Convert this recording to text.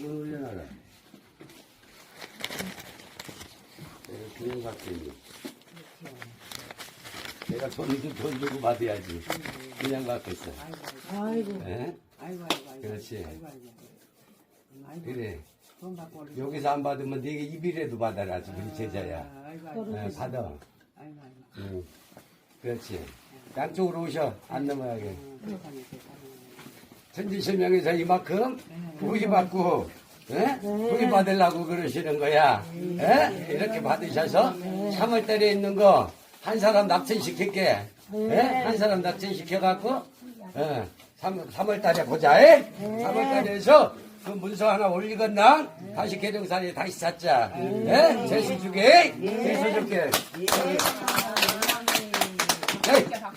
올려놔라. 내가 그냥 받겠니? 내가 돈, 주- 돈 주고 받아야지. 그냥 받겠어. 아이고, 예? 아이고, 아이고, 아이고. 그렇지. 아이고, 아이고. 아이고. 그래. 돈 받고. 여기서 안 받으면 네가 입이라도 받아라. 우리 제자야. 아, 아이고, 아이고. 예, 받아. 아이고, 아이고. 응. 그렇지. 양쪽으로 오셔. 안 넘어가게. 세상에. 천지실명에서 이만큼 부위 받고, 예? 부위 받으려고 그러시는 거야. 예? 이렇게 받으셔서 3월달에 있는 거 한 사람 낙천시킬게. 예? 한 사람 낙천시켜갖고, 예. 3, 3월달에 보자. 예? 3월달에 해서 그 문서 하나 올리건나 다시 계정사에 다시 찾자. 예? 재수 주게. 재수 줄게.